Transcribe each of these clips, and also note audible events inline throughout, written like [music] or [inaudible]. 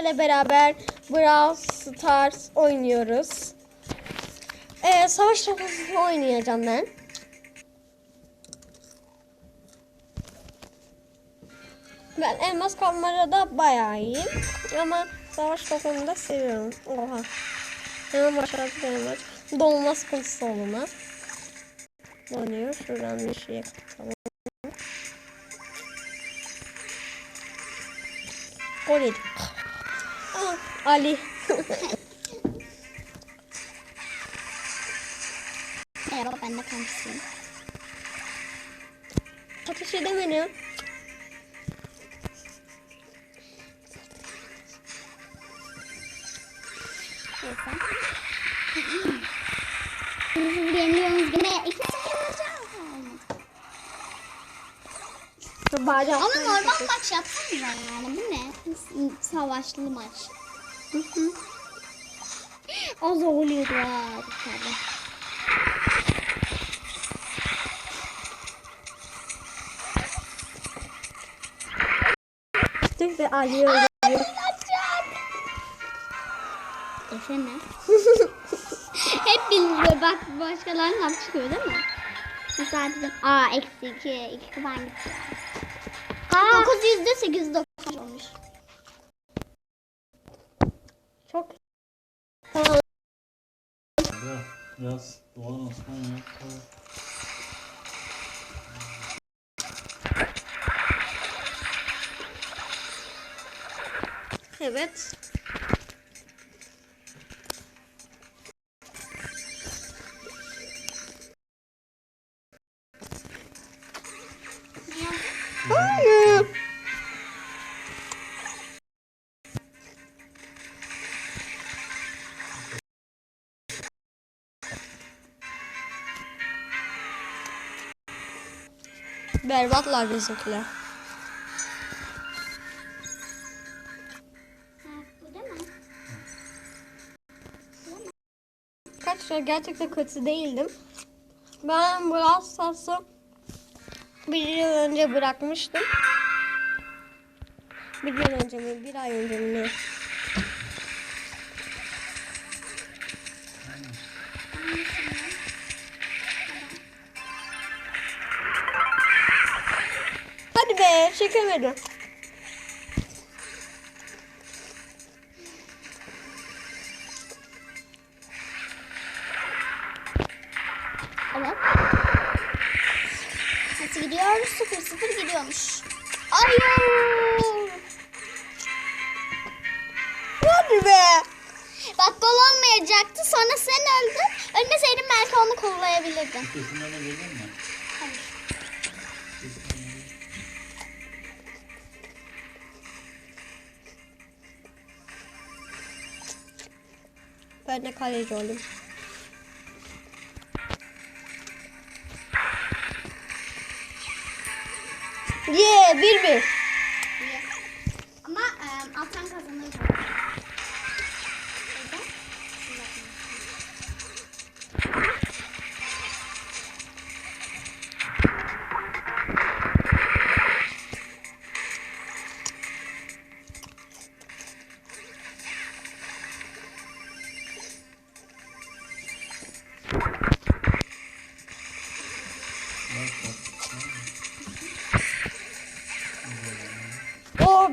ile beraber Brawl Stars oynuyoruz. Ee, savaş topu oynayacağım ben. Ben elmas kamerada bayağı iyiyim. Ama savaş topunu da seviyorum. Oha. Hemen başladık elmas. Dolma sıkıntısı olmaz. Donuyor. Şuradan bir şey kapatalım. Gol yedik. Ali. Merhaba ben de kankisiyim. Ateş edemedim. Neyse. Bizi yeniliyoruz yine. İki. Ama normal maç yapsam mı yani? Bu ne? Savaşlı maç. Az zorluyordu ya dışarıda. Dur ve Ali öldürüyor. Desene. [laughs] Hep biliniyor bak başkalarından çıkıyor değil mi? Mesela bizim A eksi 2, 2 kuban gitti. 9 yüzde Evet. Hayır. Berbatlar bizimkiler. Arkadaşlar gerçekten kötü değildim. Ben Brawl Stars'ı bir yıl önce bırakmıştım. Bir yıl önce mi? Bir ay önce mi? Hadi be çekemedim. Evet. Nasıl gidiyor? Sıfır sıfır gidiyormuş. Hayır. Hadi be. Bak gol olmayacaktı. Sonra sen öldün. Ölmeseydin belki onu kollayabilirdin. Kesinlerine gelir mi? Hayır. Ben de kaleci oldum. Yeah, bir bir.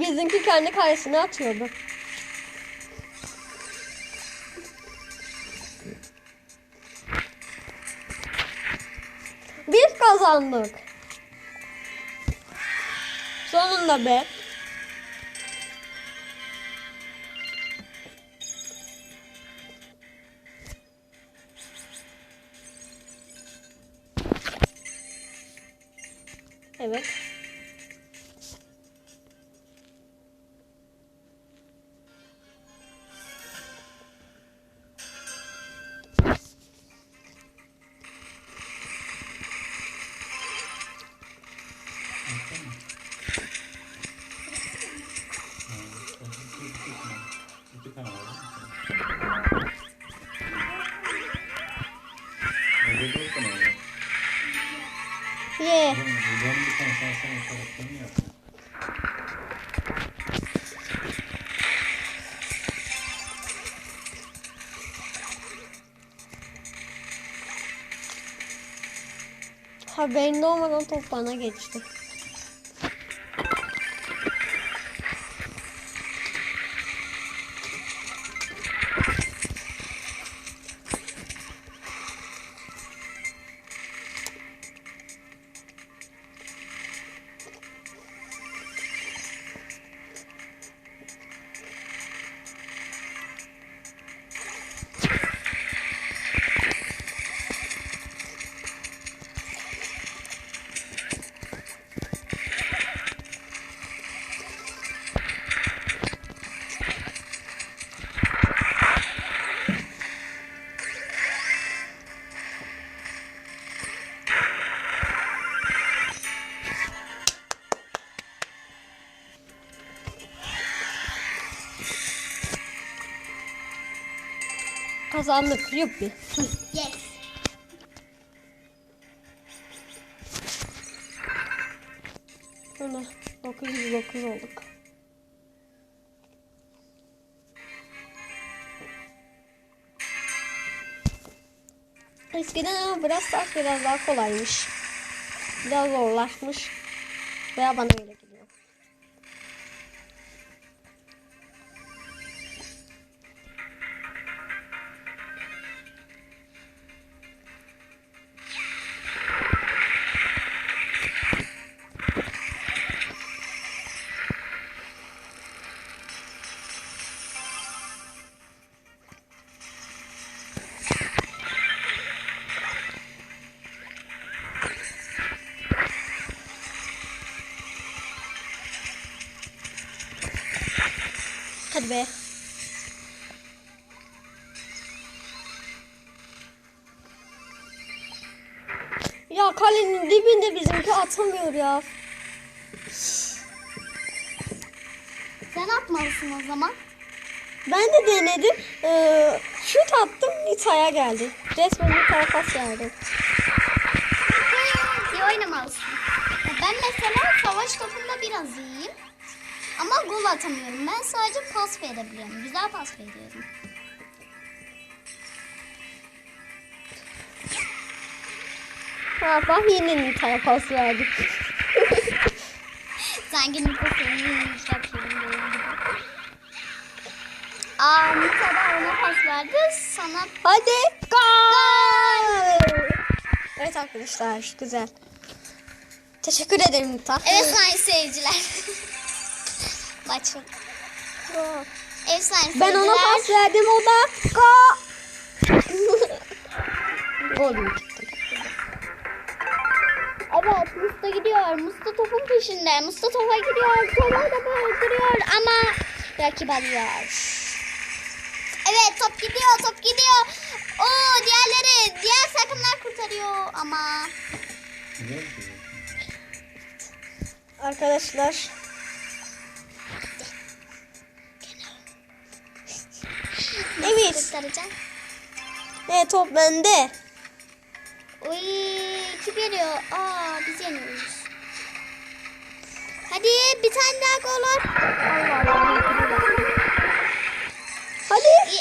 Bizimki kendi kalesine atıyordu. Biz kazandık. Sonunda be. Evet. salaklarını yaptı. Haberinde olmadan top geçti. Kazandık. Yuppi. Yes. Sonra 909 olduk. Eskiden ama biraz Stars biraz daha kolaymış. Biraz zorlaşmış. Veya bana öyle Hadi be. Ya kalenin dibinde bizimki atamıyor ya. Sen atmalısın o zaman. Ben de denedim. Ee, şut attım Nita'ya geldi. Resmen Nita'ya pas geldi. İyi oynamalısın. Ben mesela savaş topunda biraz iyiyim. Ama gol atamıyorum. Ben sadece pas verebiliyorum. Güzel pas veriyorum. Ha bak yine Nita'ya pas verdi. [laughs] Sanki yumuşak şeyin değil gibi. Aa Nita da ona pas verdi. Sana Hadi gol. Evet arkadaşlar güzel. Teşekkür ederim Nita. Evet sayın seyirciler. [laughs] Evet sayın Ben ona pas verdim o da [laughs] mü çıktı? Evet Musta gidiyor. Musta topun peşinde. Musta topa gidiyor. Topa da öldürüyor ama rakip alıyor. Evet top gidiyor top gidiyor. Oo diğerleri diğer takımlar kurtarıyor ama şey. Arkadaşlar Kurtaracak. Evet top bende. Oy kim geliyor? Aa biz yeniyoruz. Hadi bir tane daha gol at. Hadi.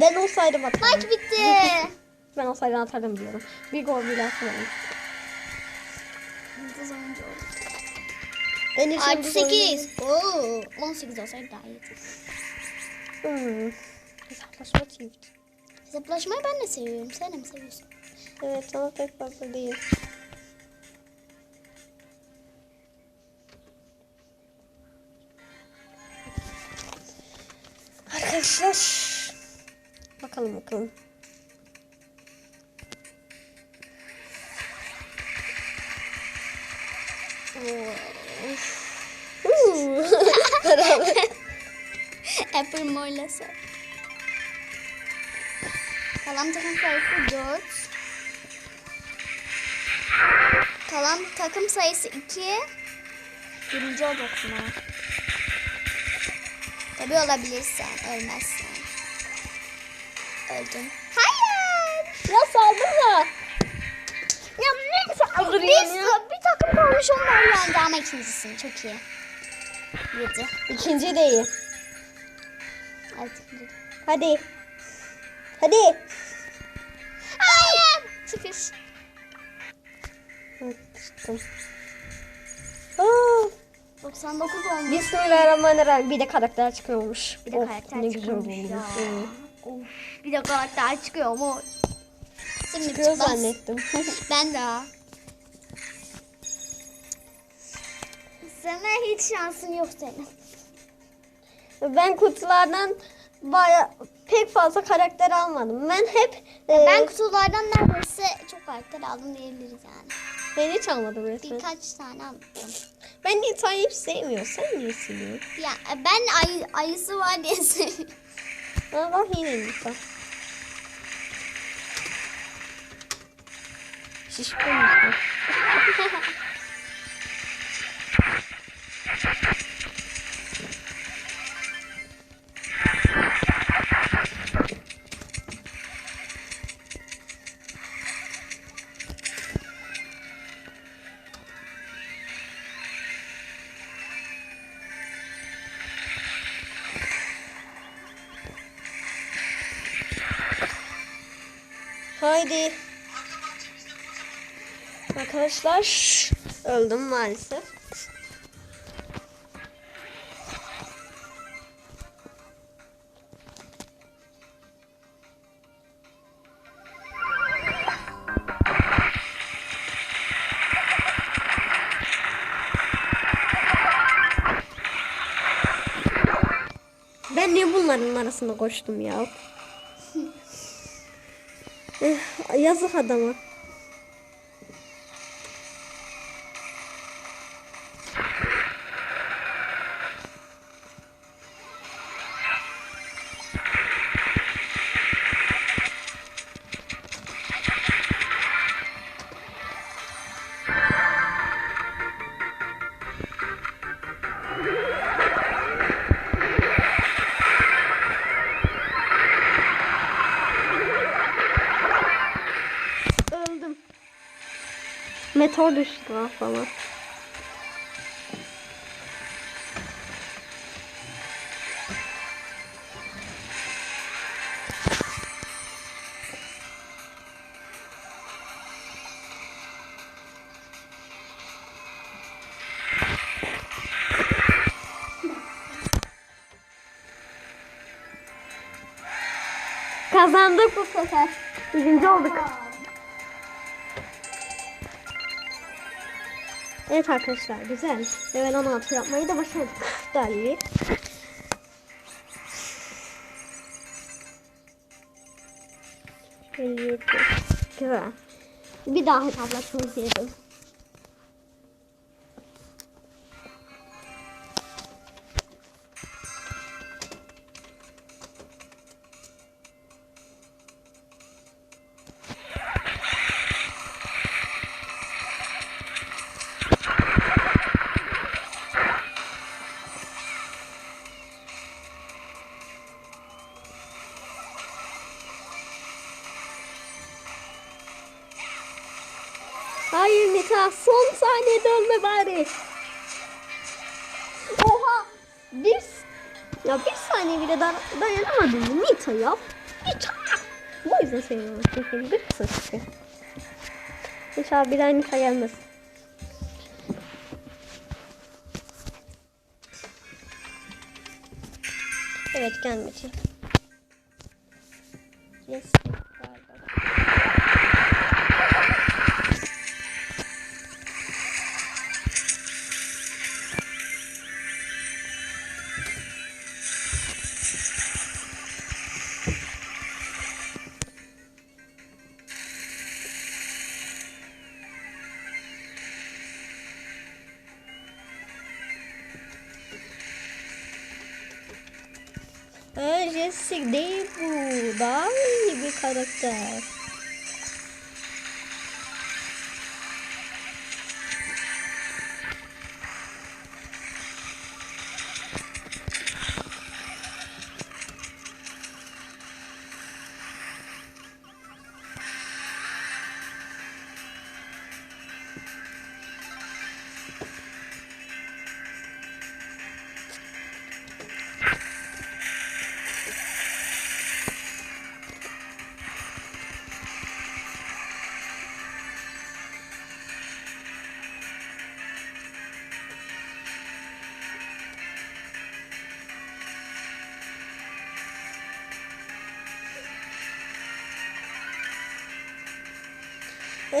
Ben olsaydım atarım. Maç bitti. Ben olsaydım atarım diyorum. Bir gol bile atmadım. En iyi Artı şey bu 8. Oo, 18 olsaydı daha iyiydi. Hmm. Hesaplaşma çift. Hesaplaşmayı ben de seviyorum. Sen de mi seviyorsun? Evet ama pek fazla değil. Arkadaşlar bakalım bakalım. Oo. Apple Moylası. Kalan takım sayısı 4. Kalan takım sayısı 2. Birinci olacaksın ha. Tabi olabilirsen, ölmezsen. Öldün. Hayır. ya saldırma. Ya ne Saldırıyorsun Biz ya. bir takım kalmış onlar yendi ama ikincisin. Çok iyi. Yedi. İkinci de ikinci. Hadi. Hadi. Hayır. Çıktım. Aa, 99 olmuş. Bismillahirrahmanirrahim. Bir de karakter çıkıyormuş. Bir de Of, karakter ne güzel olmuş. ya. Of, bir de karakter çıkıyor mu? Şimdi Çıkıyor çıkmaz. zannettim. [laughs] Ben de. Sana hiç şansın yok senin. Ben kutulardan baya pek fazla karakter almadım. Ben hep e, Ben kutulardan neredeyse çok karakter aldım diyebiliriz yani. ben hiç almadım resmen. Birkaç tane aldım. Ben Nita'yı hiç sevmiyorum. Sen niye seviyorsun? Ya ben ay, ayısı var diye [laughs] seviyorum. Aa, bak yine Nita. Şişko Nita. [laughs] Haydi. Arkadaşlar öldüm maalesef. Ben niye bunların arasında koştum ya? Eh, Yazık adama. Meteor düştü lan falan. Kazandık bu sefer. Birinci olduk. Evet arkadaşlar güzel. Level 16 yapmayı da başardık. Elli Güzel. Bir daha hesaplaşmayı sevdim. Nita son saniyede ölme bari. Oha. Bir ya bir saniye bile dar dayanamadım Nita ya? Nita. Bu yüzden sevmiyorum. Çünkü bir kısa çıkıyor. İnşallah bir daha Nita gelmez. Evet gelmedi. Jessica değil bu. Daha iyi bir karakter.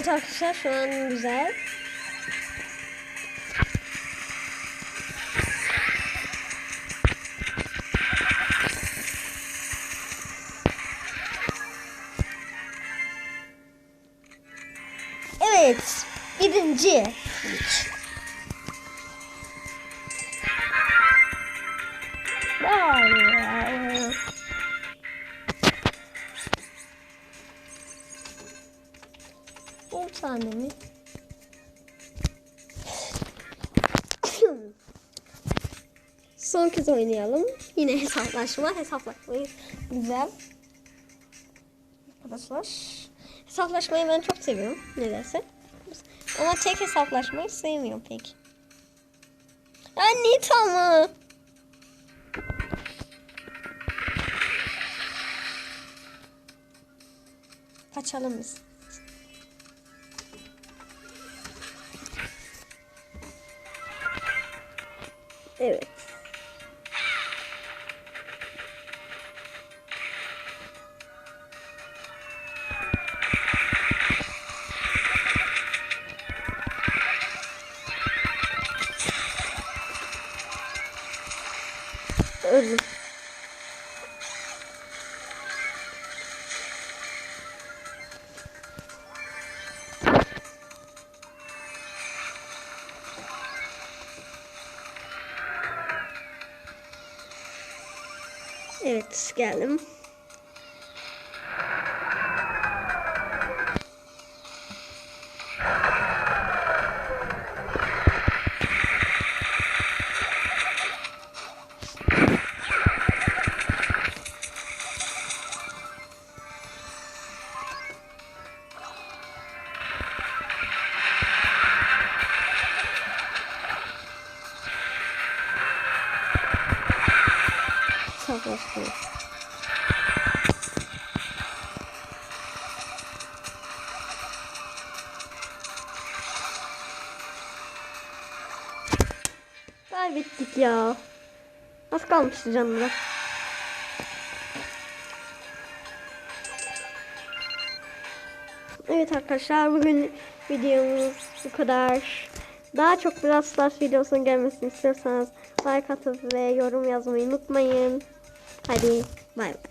Evet arkadaşlar şu an güzel. On tane mi? Son kez oynayalım. Yine hesaplaşma. Hesaplaşmayı güzel. Arkadaşlar. Hesaplaşmayı ben çok seviyorum. Nedense. Ama tek hesaplaşmayı sevmiyorum pek. Nita mı? Kaçalım biz. Evet. Evet geldim. Savaştım. Kaybettik ya. Az kalmıştı canımda. Evet arkadaşlar bugün videomuz bu kadar. Daha çok Brawl Stars videosunun gelmesini istiyorsanız like atıp ve yorum yazmayı unutmayın. 快点买吧。